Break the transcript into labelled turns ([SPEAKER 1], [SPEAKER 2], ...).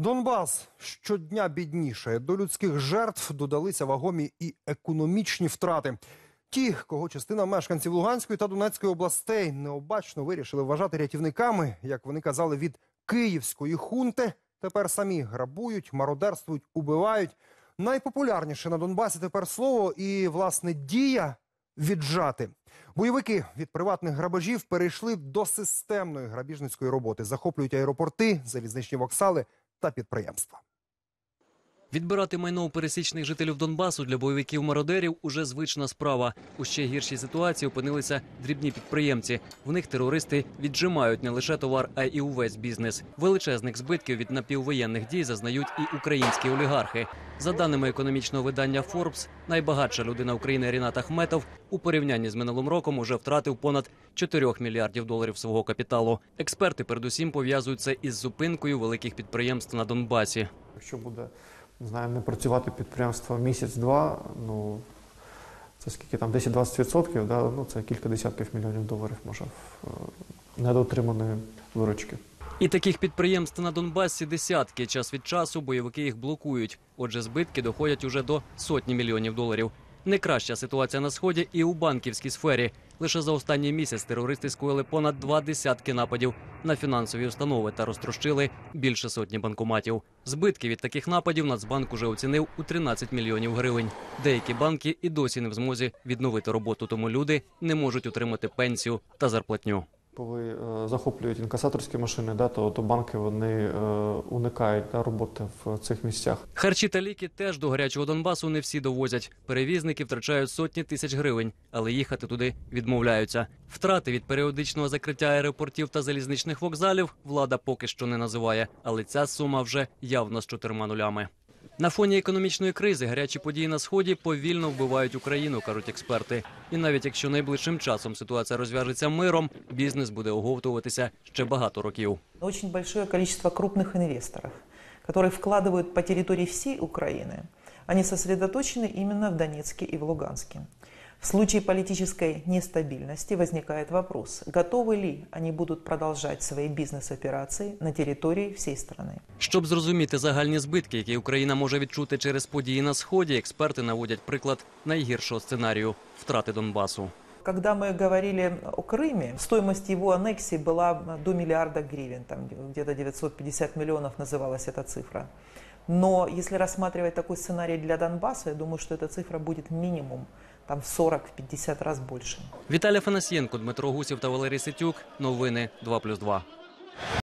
[SPEAKER 1] Донбас щодня бідніше. До людських жертв додалися вагомі і економічні втрати. Ті, кого частина мешканців Луганської та Донецької областей необачно вирішили вважати рятівниками, як вони казали, від київської хунти, тепер самі грабують, мародерствують, убивають. Найпопулярніше на Донбасі тепер слово і власне дія віджати. Бойовики від приватних грабежів перейшли до системної грабіжницької роботи, захоплюють аеропорти, залізничні воксали та підприємства.
[SPEAKER 2] Відбирати майно у пересічних жителів Донбасу для бойовиків-мародерів уже звична справа. У ще гіршій ситуації опинилися дрібні підприємці. В них терористи віджимають не лише товар, а й увесь бізнес. Величезних збитків від напіввоєнних дій зазнають і українські олігархи. За даними економічного видання Forbes, найбагатша людина України Рінат Ахметов у порівнянні з минулим роком уже втратив понад 4 мільярдів доларів свого капіталу. Експерти передусім пов'язують це із зупинкою великих підприємств на Донбасі.
[SPEAKER 3] Якщо буде не знаю, не працювати підприємство місяць-два, ну це скільки там 10-20%, да, ну це кілька десятків мільйонів доларів може в е, недоотриманої виручки.
[SPEAKER 2] І таких підприємств на Донбасі десятки. Час від часу бойовики їх блокують. Отже, збитки доходять уже до сотні мільйонів доларів. Не краща ситуація на сході і у банківській сфері. Лише за останній місяць терористи скоїли понад два десятки нападів на фінансові установи та розтрощили більше сотні банкоматів. Збитки від таких нападів Нацбанк уже оцінив у 13 мільйонів гривень. Деякі банки і досі не в змозі відновити роботу, тому люди не можуть отримати пенсію та зарплатню.
[SPEAKER 3] Коли е, захоплюють інкасаторські машини, да, то, то банки вони е, уникають да, роботи в цих місцях.
[SPEAKER 2] Харчі та ліки теж до гарячого Донбасу не всі довозять. Перевізники втрачають сотні тисяч гривень, але їхати туди відмовляються. Втрати від періодичного закриття аеропортів та залізничних вокзалів влада поки що не називає, але ця сума вже явно з чотирма нулями. На фоні економічної кризи гарячі події на сході повільно вбивають Україну, кажуть експерти. І навіть якщо найближчим часом ситуація розв'яжеться миром, бізнес буде оговтуватися ще багато років.
[SPEAKER 4] Очень большое количество крупных инвесторов, которые вкладывают по территории всей Украины. Они сосредоточены именно в Донецке и в Луганске. В случае политической нестабильности возникает вопрос, готовы ли они будут продолжать свои бизнес-операции на территории всей страны.
[SPEAKER 2] Щоб зрозуміти загальні збитки, які Україна може відчути через події на сході, експерти наводять приклад найгіршого сценарію втрати Донбасу.
[SPEAKER 4] Когда мы говорили о Крыме, стоимость его аннексии была до миллиарда гривен, там где-то 950 миллионов называлась эта цифра. Но если рассматривать такой сценарий для Донбасса, я думаю, что эта цифра будет минимум там, в 40-50 раз больше.
[SPEAKER 2] Віталій Фанасьєнко, Дмитро Гусів та Валерій Ситюк. Новини 2+,2.